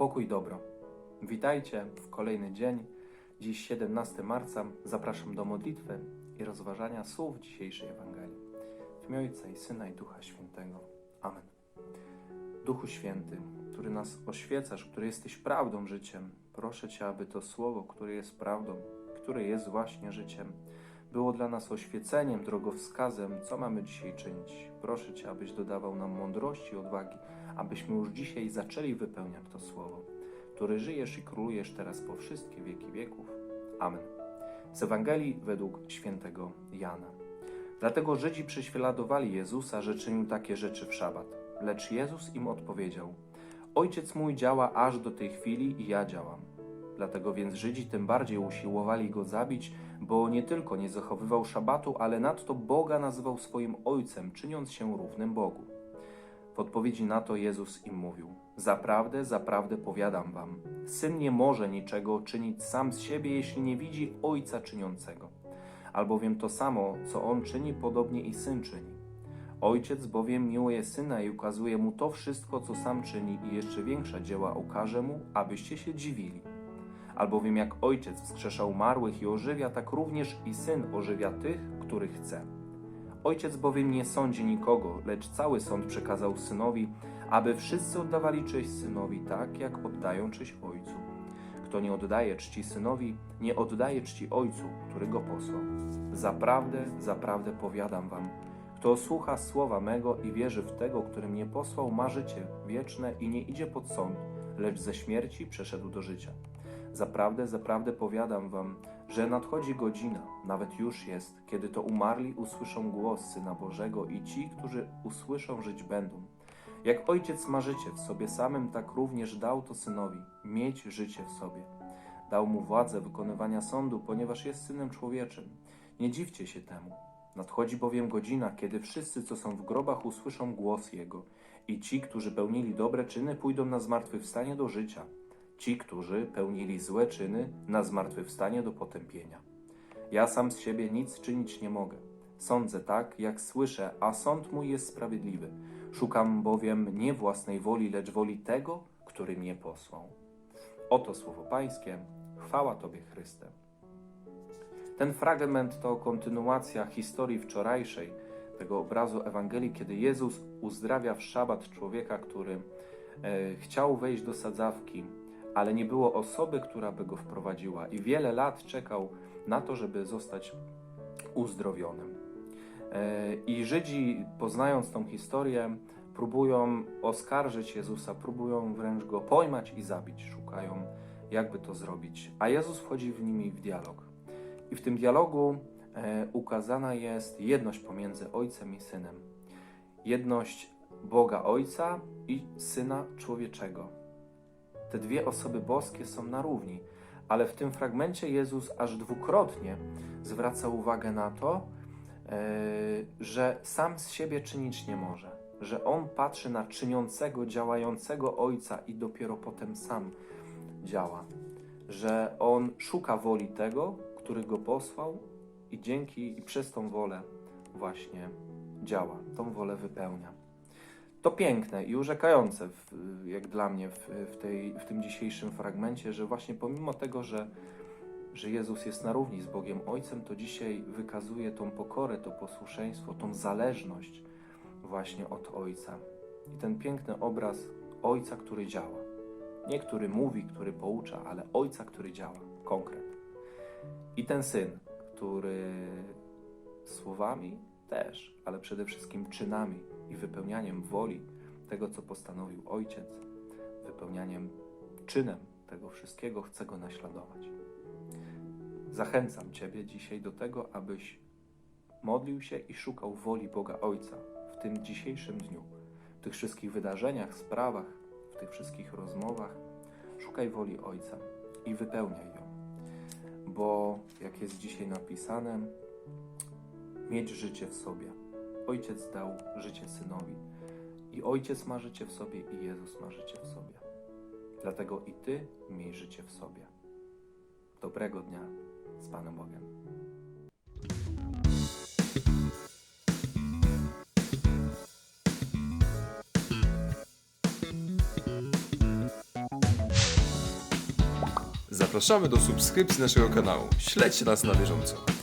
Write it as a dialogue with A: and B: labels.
A: Pokój dobro. Witajcie w kolejny dzień. Dziś 17 marca. Zapraszam do modlitwy i rozważania słów dzisiejszej Ewangelii. W imię Ojca i Syna i Ducha Świętego. Amen. Duchu Święty, który nas oświecasz, który jesteś prawdą życiem, proszę Cię, aby to słowo, które jest prawdą, które jest właśnie życiem, było dla nas oświeceniem, drogowskazem, co mamy dzisiaj czynić. Proszę Cię, abyś dodawał nam mądrości i odwagi, abyśmy już dzisiaj zaczęli wypełniać to słowo, który żyjesz i królujesz teraz po wszystkie wieki wieków. Amen. Z Ewangelii według świętego Jana. Dlatego Żydzi prześladowali Jezusa, że czynił takie rzeczy w szabat. Lecz Jezus im odpowiedział: Ojciec mój działa aż do tej chwili i ja działam. Dlatego więc Żydzi tym bardziej usiłowali go zabić, bo nie tylko nie zachowywał szabatu, ale nadto Boga nazywał swoim ojcem, czyniąc się równym Bogu. W odpowiedzi na to Jezus im mówił: Zaprawdę, zaprawdę powiadam wam, syn nie może niczego czynić sam z siebie, jeśli nie widzi ojca czyniącego. Albowiem to samo, co on czyni, podobnie i syn czyni. Ojciec bowiem miłuje syna i ukazuje mu to wszystko, co sam czyni, i jeszcze większa dzieła ukaże mu, abyście się dziwili. Albowiem jak ojciec wskrzesza umarłych i ożywia, tak również i syn ożywia tych, których chce. Ojciec bowiem nie sądzi nikogo, lecz cały sąd przekazał synowi, aby wszyscy oddawali cześć synowi tak, jak oddają cześć ojcu. Kto nie oddaje czci synowi, nie oddaje czci ojcu, który go posłał. Zaprawdę, zaprawdę powiadam wam, kto słucha słowa mego i wierzy w tego, który mnie posłał, ma życie wieczne i nie idzie pod sąd, lecz ze śmierci przeszedł do życia. Zaprawdę, zaprawdę powiadam wam, że nadchodzi godzina, nawet już jest, kiedy to umarli usłyszą głos Syna Bożego i ci, którzy usłyszą, żyć będą. Jak ojciec ma życie w sobie samym, tak również dał to synowi mieć życie w sobie. Dał mu władzę wykonywania sądu, ponieważ jest synem człowieczym. Nie dziwcie się temu. Nadchodzi bowiem godzina, kiedy wszyscy, co są w grobach, usłyszą głos Jego, i ci, którzy pełnili dobre czyny, pójdą na zmartwychwstanie do życia. Ci, którzy pełnili złe czyny, na zmartwychwstanie do potępienia. Ja sam z siebie nic czynić nie mogę. Sądzę tak, jak słyszę, a sąd mój jest sprawiedliwy. Szukam bowiem nie własnej woli, lecz woli tego, który mnie posłał. Oto słowo Pańskie. Chwała Tobie, Chryste. Ten fragment to kontynuacja historii wczorajszej, tego obrazu Ewangelii, kiedy Jezus uzdrawia w szabat człowieka, który e, chciał wejść do sadzawki, ale nie było osoby, która by go wprowadziła, i wiele lat czekał na to, żeby zostać uzdrowionym. E, I Żydzi, poznając tą historię, próbują oskarżyć Jezusa, próbują wręcz go pojmać i zabić, szukają, jakby to zrobić. A Jezus wchodzi w nimi w dialog. I w tym dialogu e, ukazana jest jedność pomiędzy Ojcem i Synem. Jedność Boga Ojca i Syna Człowieczego. Te dwie osoby boskie są na równi, ale w tym fragmencie Jezus aż dwukrotnie zwraca uwagę na to, e, że sam z siebie czynić nie może, że On patrzy na czyniącego, działającego Ojca i dopiero potem sam działa, że On szuka woli tego, który Go posłał i dzięki i przez tą wolę właśnie działa, tą wolę wypełnia. To piękne i urzekające, w, jak dla mnie, w, w, tej, w tym dzisiejszym fragmencie, że właśnie pomimo tego, że, że Jezus jest na równi z Bogiem Ojcem, to dzisiaj wykazuje tą pokorę, to posłuszeństwo, tą zależność właśnie od Ojca. I ten piękny obraz Ojca, który działa. Nie który mówi, który poucza, ale Ojca, który działa, konkret. I ten Syn, który słowami też, ale przede wszystkim czynami i wypełnianiem woli tego, co postanowił Ojciec, wypełnianiem czynem tego wszystkiego chce go naśladować. Zachęcam Ciebie dzisiaj do tego, abyś modlił się i szukał woli Boga Ojca w tym dzisiejszym dniu, w tych wszystkich wydarzeniach, sprawach, w tych wszystkich rozmowach. Szukaj woli Ojca i wypełniaj ją, bo jak jest dzisiaj napisane, mieć życie w sobie. Ojciec dał życie synowi. I ojciec ma życie w sobie, i Jezus ma życie w sobie. Dlatego i ty miej życie w sobie. Dobrego dnia z Panem Bogiem.
B: Zapraszamy do subskrypcji naszego kanału. Śledźcie nas na bieżąco.